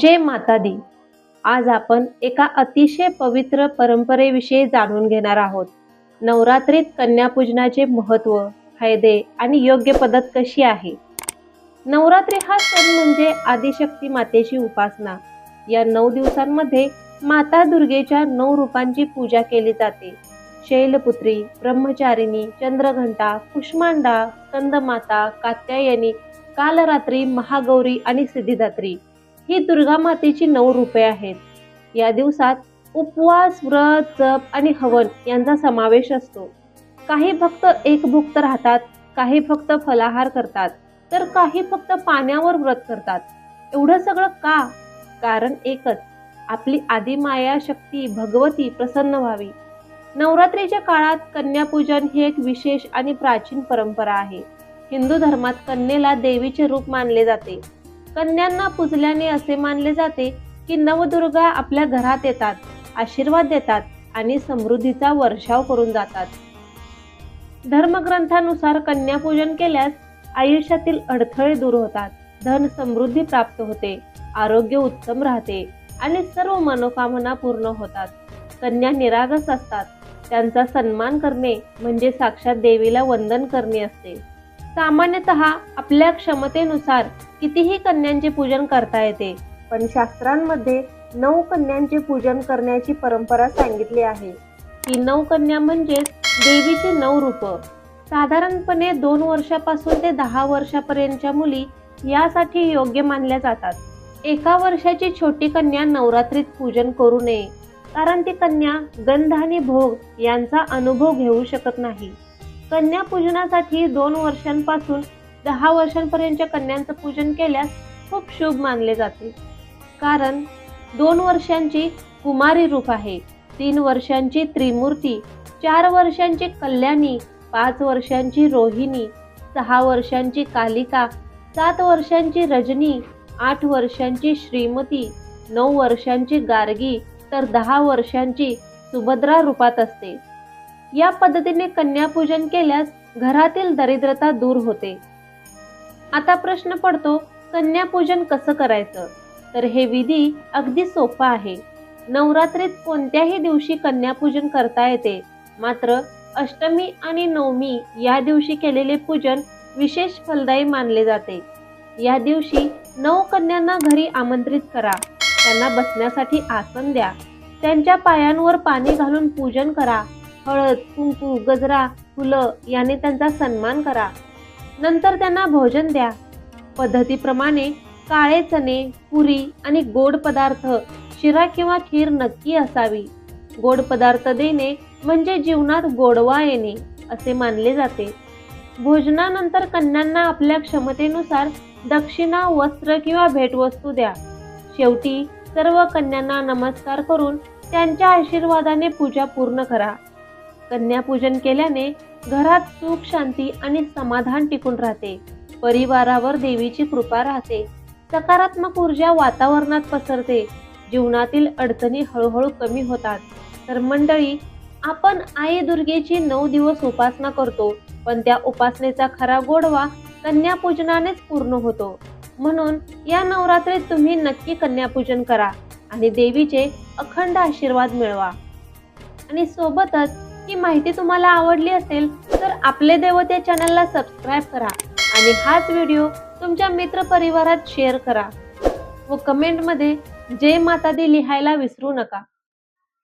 जय माता दी आज आपण एका अतिशय पवित्र परंपरेविषयी जाणून घेणार आहोत. नवरात्रीत कन्यापूजनाचे महत्त्व फायदे आणि योग्य पद्धत कशी आहे? नवरात्री हा सण म्हणजे आदिशक्ती मातेची उपासना. या नऊ दिवसांमध्ये माता दुर्गेच्या नऊ रूपांची पूजा केली जाते. शैलपुत्री ब्रह्मचारिणी चंद्रघंटा कुष्मांडा स्कंदमाता कात्यायनी कालरात्री महागौरी आणि सिद्धिदात्री. ही दुर्गा मातेची नऊ रूपे आहेत. या दिवसात उपवास व्रत जप आणि हवन यांचा समावेश असतो. काही भक्त एकभुक्त राहतात काही फक्त फलाहार करतात तर काही फक्त पाण्यावर व्रत करतात. एवढं सगळं का? कारण एकच आपली आदिमाया शक्ती भगवती प्रसन्न व्हावी. नवरात्रीच्या काळात कन्यापूजन ही एक विशेष आणि प्राचीन परंपरा आहे. हिंदू धर्मात कन्येला देवीचे रूप मानले जाते. कन्यांना पुजल्याने असे मानले जाते की नवदुर्गा आपल्या घरात येतात आशीर्वाद देतात आणि समृद्धीचा वर्षाव करून जातात. धर्मग्रंथानुसार कन्यापूजन केल्यास आयुष्यातील अडथळे दूर होतात धन समृद्धी प्राप्त होते आरोग्य उत्तम राहते आणि सर्व मनोकामना पूर्ण होतात. कन्या निरागस असतात त्यांचा सन्मान करणे म्हणजे साक्षात देवीला वंदन करणे असते. सामान्यतः आपल्या क्षमतेनुसार कितीही कन्यांचे पूजन करता येते. पण शास्त्रांमध्ये नऊ कन्यांचे पूजन करण्याची परंपरा सांगितली आहे. ही नऊ कन्या म्हणजेच देवीची नऊ रूप. साधारणपणे दोन वर्षापासून ते दहा वर्षापर्यंतच्या मुली यासाठी योग्य मानल्या जातात. एका वर्षाची छोटी कन्या नवरात्रीत पूजन करू नये कारण ती कन्या गंध आणि भोग यांचा अनुभव घेऊ शकत नाही. कन्या पूजनासाठी दोन वर्षांपासून दहा वर्षांपर्यंतच्या कन्यांचं पूजन केल्यास खूप शुभ मानले जाते. कारण दोन वर्षांची कुमारी रूप आहे तीन वर्षांची त्रिमूर्ती चार वर्षांची कल्याणी पाच वर्षांची रोहिणी सहा वर्षांची कालिका सात वर्षांची रजनी आठ वर्षांची श्रीमती नऊ वर्षांची गार्गी तर दहा वर्षांची सुभद्रा रूपात असते. या पद्धतीने कन्यापूजन केल्यास घरातील दरिद्रता दूर होते. आता प्रश्न पडतो कन्यापूजन कसं करायचं? तर हे विधी अगदी सोपा आहे. नवरात्रीत कोणत्याही दिवशी कन्यापूजन करता येते. मात्र अष्टमी आणि नवमी या दिवशी केलेले पूजन विशेष फलदायी मानले जाते. या दिवशी नऊ कन्यांना घरी आमंत्रित करा. त्यांना बसण्यासाठी आसन द्या. त्यांच्या पायांवर पाणी घालून पूजन करा. हळद कुंकू गजरा फुलं याने त्यांचा सन्मान करा. नंतर त्यांना भोजन द्या. पद्धतीप्रमाणे काळे चणे पुरी आणि गोड पदार्थ शिरा किंवा खीर नक्की असावी. गोड पदार्थ देणे म्हणजे जीवनात गोडवा येणे असे मानले जाते. भोजनानंतर कन्यांना आपल्या क्षमतेनुसार दक्षिणा वस्त्र किंवा भेटवस्तू द्या. शेवटी सर्व कन्यांना नमस्कार करून त्यांच्या आशीर्वादाने पूजा पूर्ण करा. कन्यापूजन केल्याने घरात सुख शांती आणि समाधान टिकून राहते. परिवारावर देवीची कृपा राहते. सकारात्मक ऊर्जा वातावरणात पसरते. जीवनातील अडचणी हळूहळू कमी होतात. तर मंडळी आपण आई दुर्गेची नऊ दिवस उपासना करतो पण त्या उपासनेचा खरा गोडवा कन्यापूजनानेच पूर्ण होतो. म्हणून या नवरात्रीत तुम्ही नक्की कन्यापूजन करा आणि देवीचे अखंड आशीर्वाद मिळवा. आणि सोबतच ही माहिती तुम्हाला आवडली असेल तर आपले दैवत या चॅनलला सबस्क्राईब करा आणि हाच व्हिडिओ तुमच्या मित्र परिवारात शेअर करा व कमेंटमध्ये जय माता दी लिहायला विसरू नका.